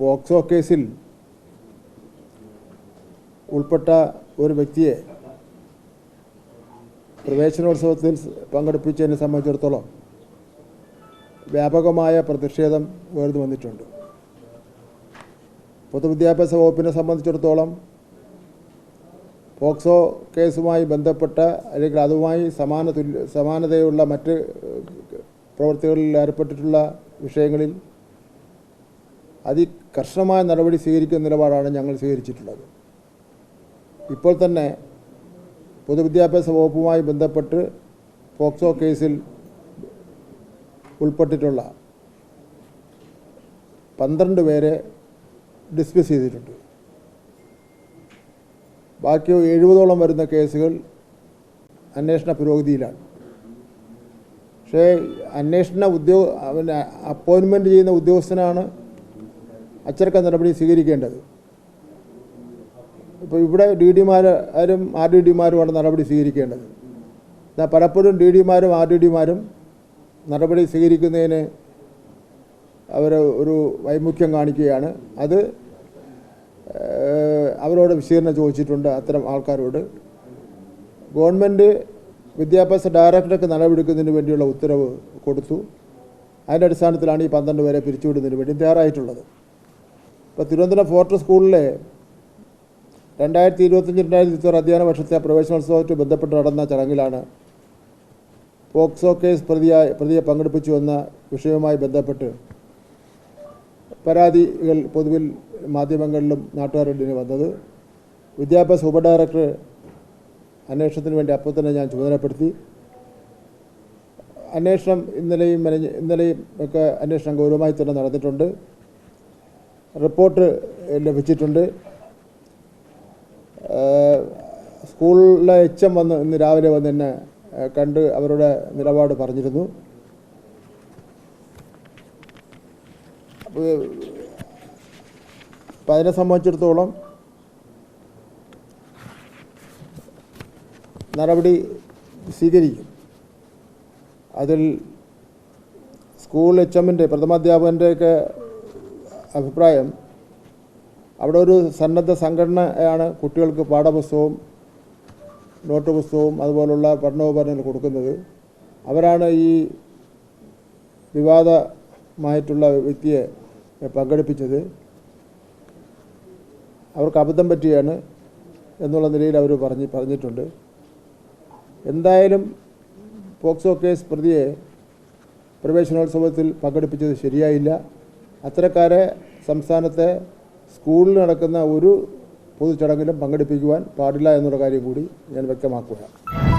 POCSO കേസിൽ ഉൾപ്പെട്ട ഒരു വ്യക്തിയെ പ്രവേശനോത്സവത്തിൽ പങ്കെടുപ്പിച്ചതിനെ സംബന്ധിച്ചിടത്തോളം വ്യാപകമായ പ്രതിഷേധം ഉയർന്നു വന്നിട്ടുണ്ട്. പൊതുവിദ്യാഭ്യാസ വകുപ്പിനെ സംബന്ധിച്ചിടത്തോളം പോക്സോ കേസുമായി ബന്ധപ്പെട്ട അല്ലെങ്കിൽ അതുമായി സമാന തുല്യ സമാനതയുള്ള മറ്റ് പ്രവൃത്തികളിൽ ഏർപ്പെട്ടിട്ടുള്ള വിഷയങ്ങളിൽ അതികർശനമായ നടപടി സ്വീകരിക്കുന്ന നിലപാടാണ് ഞങ്ങൾ സ്വീകരിച്ചിട്ടുള്ളത്. ഇപ്പോൾ തന്നെ പൊതുവിദ്യാഭ്യാസ വകുപ്പുമായി ബന്ധപ്പെട്ട് പോക്സോ കേസിൽ ഉൾപ്പെട്ടിട്ടുള്ള പന്ത്രണ്ട് പേരെ ഡിസ്മിസ് ചെയ്തിട്ടുണ്ട്. ബാക്കി എഴുപതോളം വരുന്ന കേസുകൾ അന്വേഷണ പുരോഗതിയിലാണ്. പക്ഷേ അന്വേഷണ ഉദ്യോഗ അപ്പോയിൻമെന്റ് അപ്പോയിൻമെന്റ് ചെയ്യുന്ന ഉദ്യോഗസ്ഥനാണ് അച്ചടക്ക നടപടി സ്വീകരിക്കേണ്ടത്. ഇപ്പോൾ ഇവിടെ ഡി ഡിമാരും ആർ ഡി ഡിമാരുമാണ് നടപടി സ്വീകരിക്കേണ്ടത്. എന്നാൽ പലപ്പോഴും ഡി ഡിമാരും ആർ ഡി ഡിമാരും നടപടി സ്വീകരിക്കുന്നതിന് അവർ ഒരു വൈമുഖ്യം കാണിക്കുകയാണ്. അത് അവരോട് വിശദീകരണം ചോദിച്ചിട്ടുണ്ട് അത്തരം ആൾക്കാരോട്. ഗവൺമെന്റ് വിദ്യാഭ്യാസ ഡയറക്ടർക്ക് നടപടിയെടുക്കുന്നതിന് വേണ്ടിയുള്ള ഉത്തരവ് കൊടുത്തു. അതിന്റെ അടിസ്ഥാനത്തിലാണ് ഈ പന്ത്രണ്ട് പേരെ പിരിച്ചുവിടുന്നതിന് വേണ്ടി തയ്യാറായിട്ടുള്ളത്. ഇപ്പോൾ തിരുവനന്തപുരം ഫോർട്ട് സ്കൂളിലെ രണ്ടായിരത്തി ഇരുപത്തഞ്ച് രണ്ടായിരത്തി ഇരുപത്തി അധ്യയന വർഷത്തെ പ്രവേശനോത്സവവുമായി ബന്ധപ്പെട്ട് നടന്ന ചടങ്ങിലാണ് പോക്സോ കേസ് പ്രതിയായ പ്രതിയെ പങ്കെടുപ്പിച്ചു എന്ന വിഷയവുമായി ബന്ധപ്പെട്ട് പരാതികൾ പൊതുവിൽ മാധ്യമങ്ങളിലും നാട്ടുകാരുടെ വന്നത്. വിദ്യാഭ്യാസ ഉപഡയറക്ടർ അന്വേഷണത്തിന് വേണ്ടി അപ്പോൾ തന്നെ ഞാൻ ചുമതലപ്പെടുത്തി. അന്വേഷണം ഇന്നലെയും ഇന്നലെയും ഒക്കെ അന്വേഷണം ഗൗരവമായി തന്നെ നടന്നിട്ടുണ്ട്. റിപ്പോർട്ട് ലഭിച്ചിട്ടുണ്ട്. സ്കൂളിലെ എച്ച് എം വന്ന് ഇന്ന് രാവിലെ വന്ന് എന്നെ കണ്ട് അവരുടെ നിലപാട് പറഞ്ഞിരുന്നു. അപ്പോൾ അപ്പം അതിനെ സംബന്ധിച്ചിടത്തോളം നടപടി സ്വീകരിക്കും. അതിൽ സ്കൂൾ എച്ച് എമ്മിന്റെ പ്രഥമാധ്യാപകന്റെയൊക്കെ അഭിപ്രായം. അവിടെ ഒരു സന്നദ്ധ സംഘടനയാണ് കുട്ടികൾക്ക് പാഠപുസ്തകവും നോട്ട് പുസ്തകവും അതുപോലുള്ള പഠനോപകരണങ്ങൾ കൊടുക്കുന്നത്. അവരാണ് ഈ വിവാദമായിട്ടുള്ള വ്യക്തിയെ പങ്കെടുപ്പിച്ചത്. അവർക്ക് അബദ്ധം പറ്റിയാണ് എന്നുള്ള നിലയിൽ അവർ പറഞ്ഞ് പറഞ്ഞിട്ടുണ്ട്. എന്തായാലും പോക്സോ കേസ് പ്രതിയെ പ്രവേശനോത്സവത്തിൽ പങ്കെടുപ്പിച്ചത് ശരിയായില്ല. അത്തരക്കാരെ സംസ്ഥാനത്തെ സ്കൂളിൽ നടക്കുന്ന ഒരു പൊതുചടങ്ങിലും പങ്കെടുപ്പിക്കുവാൻ പാടില്ല എന്നുള്ള കാര്യം കൂടി ഞാൻ വ്യക്തമാക്കുകയാണ്.